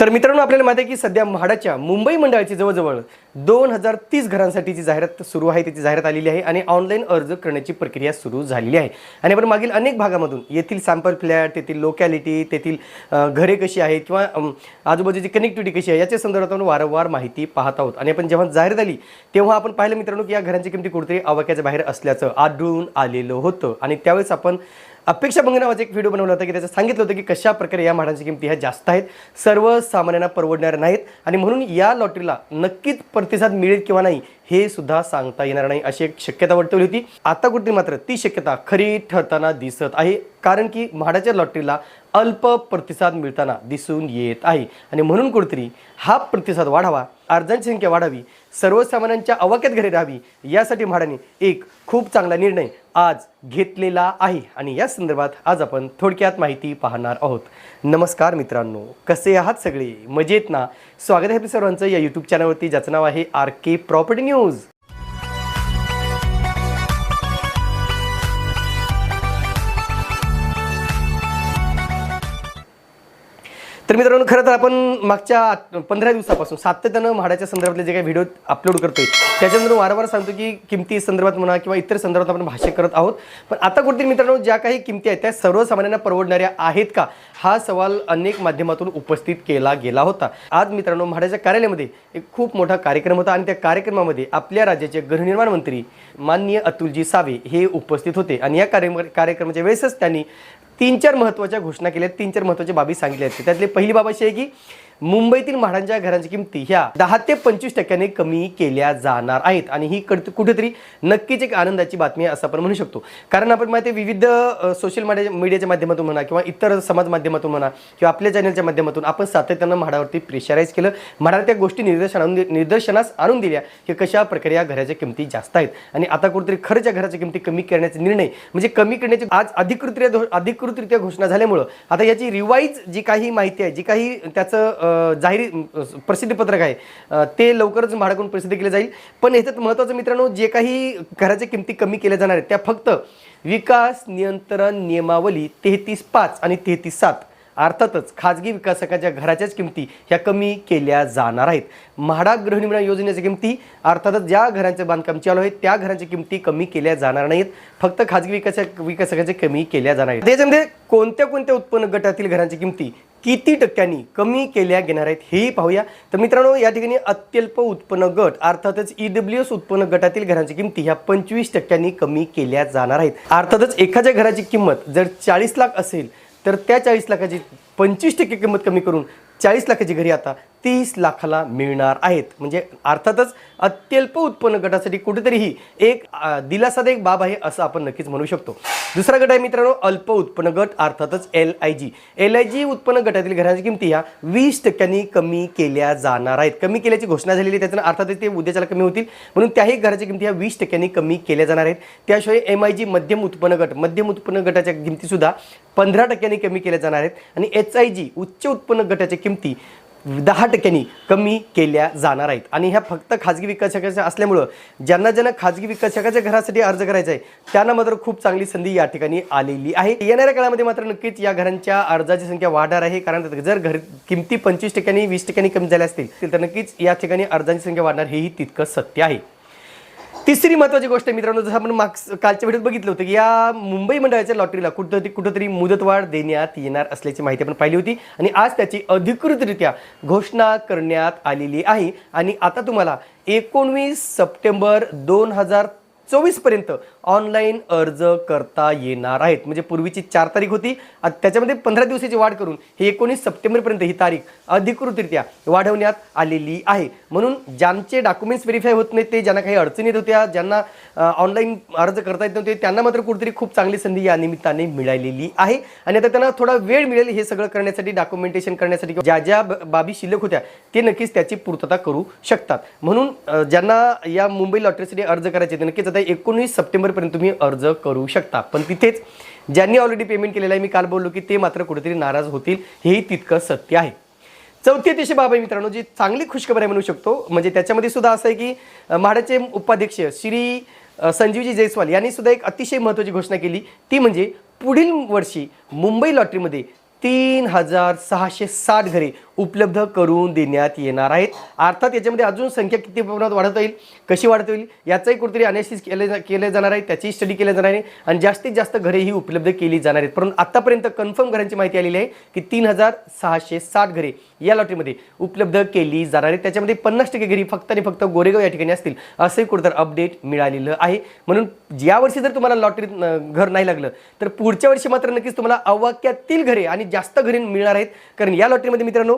तर मित्रांनो आपल्याला माहिती आहे की सध्या म्हाडाच्या मुंबई मंडळाची जवळजवळ दोन हजार तीस घरांसाठीची जाहिरात सुरू आहे त्याची जाहिरात आलेली आहे आणि ऑनलाईन अर्ज करण्याची प्रक्रिया सुरू झालेली आहे. आणि आपण मागील अनेक भागामधून येथील सॅम्पल फ्लॅट तेथील लोकॅलिटी तेथील घरे कशी आहेत किंवा आजूबाजूची कनेक्टिव्हिटी कशी आहे याच्या संदर्भात आपण वारंवार माहिती पाहत आहोत. आणि आपण जेव्हा जाहिरात आली तेव्हा आपण पाहिलं मित्रांनो की या घरांची किमती कुठेतरी आवाक्याच्या बाहेर असल्याचं आढळून आलेलं होतं. आणि त्यावेळेस आपण अपेक्षा भंग नावाचा एक व्हिडिओ बनवला होता की त्याचं सांगितलं होतं की कशा प्रकारे या म्हाडांची किमती ह्या जास्त आहेत सर्वसामान्यांना परवडणार नाहीत आणि म्हणून या लॉटरीला नक्कीच प्रतिसाद मिळेल किंवा नाही हे सुद्धा सांगता येणार नाही अशी एक शक्यता वर्तवली होती. आता कुठे मात्र ती शक्यता खरी ठरताना दिसत आहे कारण की म्हाडाच्या लॉटरीला अल्प प्रतिसाद मिळताना दिसून येत आहे. आणि म्हणून कुठेतरी हा प्रतिसाद वाढावा अर्जांची संख्या वाढावी सर्वसामान्यांच्या अवाक्यात घरी राहावी यासाठी म्हाडाने एक खूप चांगला निर्णय आज घेतलेला आहे. आणि या संदर्भात आज आपण थोडक्यात माहिती पाहणार आहोत. नमस्कार मित्रांनो कसे आहात सगळे? मजेत ना? स्वागत आहे आपल्या सर्वांचं या यूट्यूब चॅनलवरती ज्याचं नाव आहे आर के प्रॉपर्टी न्यूज तर मित्रांनो खरं तर आपण मागच्या पंधरा दिवसापासून सातत्यानं म्हाडाच्या संदर्भातले जे काही व्हिडिओ अपलोड करतोय त्याच्यानंतर वारंवार सांगतो की किमती संदर्भात म्हणा किंवा इतर संदर्भात आपण भाष्य करत आहोत. पण आता कुठेतरी मित्रांनो ज्या काही किमती आहेत त्या सर्वसामान्यांना परवडणाऱ्या आहेत का? हा सवाल अनेक माध्यमातून उपस्थित केला गेला होता. आज मित्रांनो म्हाडाच्या कार्यालयामध्ये एक खूप मोठा कार्यक्रम होता आणि त्या कार्यक्रमामध्ये आपल्या राज्याचे गृहनिर्माण मंत्री माननीय अतुलजी सावे हे उपस्थित होते. आणि या कार्य कार्यक्रमाच्या वेळेसच त्यांनी तीन चार महत्त्वाच्या घोषणा केल्या आहेत तीन चार महत्त्वाच्या बाबी सांगितल्या आहेत. त्यातली पहिली बाब अशी आहे की मुंबईतील म्हाडांच्या घरांच्या किमती ह्या दहा ते पंचवीस टक्क्याने कमी केल्या जाणार आहेत. आणि ही कड कुठेतरी नक्कीच एक आनंदाची बातमी आहे असं आपण म्हणू शकतो. कारण आपण माहिती आहे, विविध सोशल मीडिया मीडियाच्या माध्यमातून म्हणा किंवा इतर समाज माध्यमातून म्हणा किंवा आपल्या चॅनलच्या माध्यमातून आपण सातत्यानं म्हाडावरती प्रेशराईज केलं. म्हाडाला त्या गोष्टी निदर्शन आणून दि- निदर्शनास आणून दिल्या की कशा प्रकारे या घराच्या किमती जास्त आहेत. आणि आता कुठेतरी खरंच या घराच्या किमती कमी करण्याचा निर्णय म्हणजे कमी करण्याची आज अधिकृतरित्या अधिकृतरित्या घोषणा झाल्यामुळं आता याची रिवाईज जी काही माहिती आहे जी काही त्याचं जाहिरी प्रसिद्धीपत्रक आहे. ते लवकरच म्हाडाकडून प्रसिद्ध केले जाईल. पण ह्याच्यात महत्त्वाचं मित्रांनो जे काही घराच्या किमती कमी केल्या जाणार आहेत त्या फक्त विकास नियंत्रण नियमावली तेहतीस पाच आणि तेहतीस सात अर्थातच खाजगी विकासकाच्या घराच्याच किमती ह्या कमी केल्या जाणार आहेत. म्हाडा गृहनिर्माण योजनेच्या किमती अर्थातच ज्या घरांचे बांधकाम चालू आहे त्या घरांच्या किमती कमी केल्या जाणार नाहीत. फक्त खाजगी विकास विकासकाच्या कमी केल्या जाणार आहेत. त्याच्यामध्ये कोणत्या कोणत्या उत्पन्न गटातील घरांची किमती किती टक्क्यांनी कमी केल्या घेणार आहेत हेही पाहूया. तर मित्रांनो या ठिकाणी अत्यल्प उत्पन्न गट अर्थातच ई डब्ल्यू एस उत्पन्न गटातील घरांची किमती ह्या पंचवीस टक्क्यांनी कमी केल्या जाणार आहेत. अर्थातच एखाद्या घराची किंमत जर चाळीस लाख असेल तर त्या चाळीस लाखाची पंचवीस टक्के किंमत कमी करून चाळीस लाखाची घरी आता तीस लाखाला मिळणार आहेत. म्हणजे अर्थातच अत्यल्प उत्पन्न गटासाठी कुठेतरीही एक अ, दिलासादायक बाब आहे असं आपण नक्कीच म्हणू शकतो. दुसरा गट आहे मित्रांनो अल्प उत्पन्न गट अर्थातच L I G L I G उत्पन्न गटातील घरांच्या किमती ह्या वीस टक्क्यांनी कमी केल्या जाणार आहेत. कमी केल्याची घोषणा झालेली त्याच्यानं अर्थातच ते उद्याच्याला कमी होतील. म्हणून त्याही घराच्या किमती ह्या वीस टक्क्यांनी कमी केल्या जाणार आहेत. त्याशिवाय एम आय जी मध्यम उत्पन्न गट मध्यम उत्पन्न गटाच्या किमतीसुद्धा पंधरा टक्क्यांनी कमी केल्या जाणार आहेत. आणि एच आय जी उच्च उत्पन्न गटाच्या किमती दहा टक्क्यांनी कमी केल्या जाणार आहेत. आणि ह्या फक्त खाजगी विकासकाच्या असल्यामुळं ज्यांना ज्यांना खाजगी विकासकाच्या घरासाठी अर्ज करायचा आहे त्यांना मात्र खूप चांगली संधी या ठिकाणी आलेली आहे. येणाऱ्या काळामध्ये मात्र नक्कीच या घरांच्या अर्जाची संख्या वाढणार आहे. कारण जर घर किमती पंचवीस टक्क्यांनी वीस टक्क्यांनी कमी झाल्या असतील तर नक्कीच या ठिकाणी अर्जांची संख्या वाढणार हेही तितकं सत्य आहे. तिसरी महत्त्वाची गोष्ट मित्रांनो जसं आपण माग कालच्या व्हिडिओत बघितलं होतं की या मुंबई मंडळाच्या लॉटरीला कुठंतरी कुठंतरी मुदतवाढ देण्यात येणार असल्याची माहिती आपण पाहिली होती आणि आज त्याची अधिकृतरित्या घोषणा करण्यात आलेली आहे. आणि आता तुम्हाला एकोणवीस सप्टेंबर दोन हजार चोवीसपर्यंत ऑनलाईन अर्ज करता येणार आहेत. म्हणजे पूर्वीची चार तारीख होती त्याच्यामध्ये पंधरा दिवसाची वाढ करून हे एकोणीस सप्टेंबरपर्यंत ही तारीख अधिकृतरित्या वाढवण्यात आलेली आहे. म्हणून ज्यांचे डॉक्युमेंट्स व्हेरीफाय होत नाहीत ते ज्यांना काही अडचणी येत होत्या ज्यांना ऑनलाईन अर्ज करता येत नव्हते त्यांना मात्र कुठेतरी खूप चांगली संधी या निमित्ताने मिळालेली आहे. आणि आता त्यांना थोडा वेळ मिळेल हे सगळं करण्यासाठी डॉक्युमेंटेशन करण्यासाठी किंवा ज्या ज्या बाबी शिल्लक होत्या ते नक्कीच त्याची पूर्तता करू शकतात. म्हणून ज्यांना या मुंबई लॉटरीसाठी अर्ज करायचे ते नक्कीच आता एकोणीस सप्टेंबर सप्टेंबरपर्यंत तुम्ही अर्ज करू शकता. पण तिथेच ज्यांनी ऑलरेडी पेमेंट केलेलं आहे मी काल बोललो की ते मात्र कुठेतरी नाराज होतील हेही तितकं सत्य आहे. चौथी अतिशय बाब आहे मित्रांनो जी चांगली खुशखबर आहे म्हणू शकतो म्हणजे त्याच्यामध्ये सुद्धा असं आहे की म्हाडाचे उपाध्यक्ष श्री संजीवजी जयस्वाल यांनी सुद्धा एक अतिशय महत्त्वाची घोषणा केली. ती म्हणजे पुढील वर्षी मुंबई लॉटरीमध्ये तीन हजार सहाशे साठ घरे उपलब्ध करून देण्यात येणार आहेत. अर्थात याच्यामध्ये अजून संख्या किती प्रमाणात वाढवता येईल कशी वाढता येईल याचाही कुठेतरी अनालिसिस केले जा केले जाणार आहे त्याची स्टडी केली जाणार आहे आणि जास्तीत जास्त घरे ही उपलब्ध केली जाणार आहेत. परंतु आत्तापर्यंत कन्फर्म घरांची माहिती आलेली आहे की तीन हजार सहाशे साठ घरे या लॉटरीमध्ये उपलब्ध केली जाणार आहेत. त्याच्यामध्ये पन्नास टक्के घरी फक्त आणि फक्त गोरेगाव या ठिकाणी असतील असंही कुठेतरी अपडेट मिळालेलं आहे. म्हणून यावर्षी जर तुम्हाला लॉटरीत घर नाही लागलं तर पुढच्या वर्षी मात्र नक्कीच तुम्हाला अवाक्यातील घरे आणि जास्त घरे मिळणार आहेत. कारण या लॉटरीमध्ये मित्रांनो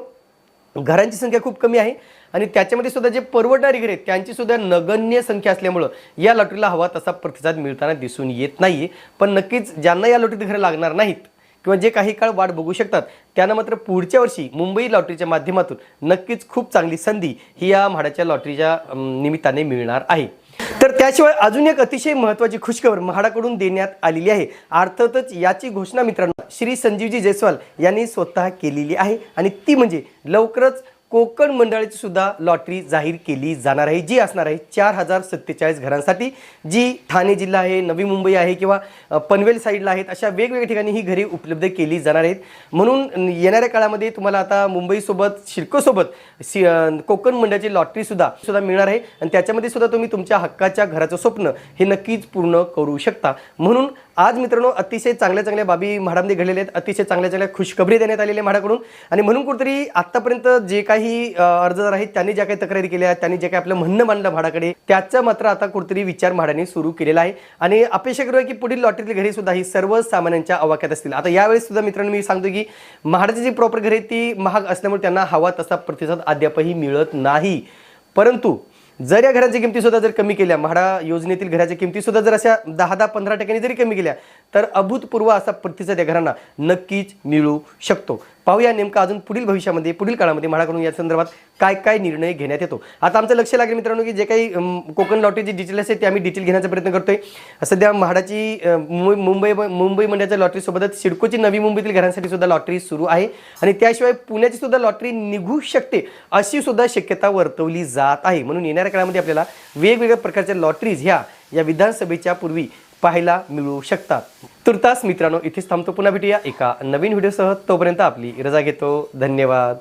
घरांची संख्या खूप कमी आहे आणि त्याच्यामध्ये सुद्धा जे परवडणारी घरे आहेत त्यांची सुद्धा नगण्य संख्या असल्यामुळं या लॉटरीला हवा तसा प्रतिसाद मिळताना दिसून येत नाही पण नक्कीच ज्यांना या लॉटरीत घरं लागणार नाहीत किंवा जे काही काळ वाट बघू शकतात त्यांना मात्र पुढच्या वर्षी मुंबई लॉटरीच्या माध्यमातून नक्कीच खूप चांगली संधी ही या म्हाडाच्या लॉटरीच्या निमित्ताने मिळणार आहे. तर त्याशिवाय अजून एक अतिशय महत्वाची खुशखबर म्हाडाकडून देण्यात आलेली आहे. अर्थातच याची घोषणा मित्रांनो श्री संजीवजी जयस्वाल यांनी स्वतः केलेली आहे. आणि ती म्हणजे लवकरच कोकण मंडळाची सुद्धा लॉटरी जाहीर केली जाणार आहे. जी असणार आहे चार हजार सत्तेचाळीस घरांसाठी जी ठाणे जिल्हा आहे नवी मुंबई आहे किंवा पनवेल साईडला आहेत अशा वेगवेगळ्या ठिकाणी ही घरे उपलब्ध केली जाणार आहेत. म्हणून येणाऱ्या काळामध्ये तुम्हाला आता मुंबईसोबत शिरकोसोबत सि कोकण मंडळाची लॉटरी सुद्धा सुद्धा मिळणार आहे. आणि त्याच्यामध्ये सुद्धा तुम्ही तुमच्या हक्काच्या घराचं स्वप्न हे नक्कीच पूर्ण करू शकता. म्हणून आज मित्रांनो अतिशय चांगल्या चांगल्या बाबी म्हाडामध्ये घडलेल्या आहेत. अतिशय चांगल्या चांगल्या खुशखबरी देण्यात आलेल्या आहे म्हाडाकडून. आणि म्हणून कुठेतरी आत्तापर्यंत जे काही काही अर्जदार आहेत त्यांनी ज्या काही तक्रारी केल्या त्यांनी जे काही आपलं म्हणणं मांडलं म्हाडाकडे त्याचा मात्र आता कुठेतरी विचार म्हाडाने सुरू केलेला आहे. आणि अपेक्षा करूया की पुढील लॉटरीतली घरी सुद्धा ही सर्वसामान्यांच्या आवाक्यात असतील. आता यावेळेस सुद्धा मित्रांनो मी सांगतो की म्हाडाची जी प्रॉपर घरे ती महाग असल्यामुळे त्यांना हवा तसा प्रतिसाद अद्यापही मिळत नाही. परंतु जर या घराच्या किमती सुद्धा जर कमी केल्या म्हाडा योजनेतील घराच्या किमती सुद्धा जर अशा दहा दहा पंधरा टक्क्यांनी जरी कमी केल्या तर अभूतपूर्व असा प्रतिसाद या घरांना नक्कीच मिळू शकतो. पाहूया नेमका अजून पुढील भविष्यामध्ये पुढील काळामध्ये म्हाडाकडून या संदर्भात काय काय निर्णय घेण्यात येतो. आता आमचं लक्ष लागेल मित्रांनो की जे काही कोकण लॉटरीची डिटेल असते ते आम्ही डिटेल घेण्याचा प्रयत्न करतोय. सध्या म्हाडाची मुंबई मुंबई मुंबई मंडळाच्या लॉटरीसोबतच सिडकोची नवी मुंबईतील घरांसाठी सुद्धा लॉटरी सुरू आहे. आणि त्याशिवाय पुण्याची सुद्धा लॉटरी निघू शकते अशी सुद्धा शक्यता वर्तवली जात आहे. म्हणून येणाऱ्या काळामध्ये आपल्याला वेगवेगळ्या प्रकारच्या लॉटरीज ह्या या विधानसभेच्या पूर्वी पाहायला मिळू शकतात. तुर्तास मित्रांनो इथेच थांबतो. पुन्हा भेटूया एका नवीन व्हिडिओसह. तोपर्यंत आपली रजा घेतो. धन्यवाद.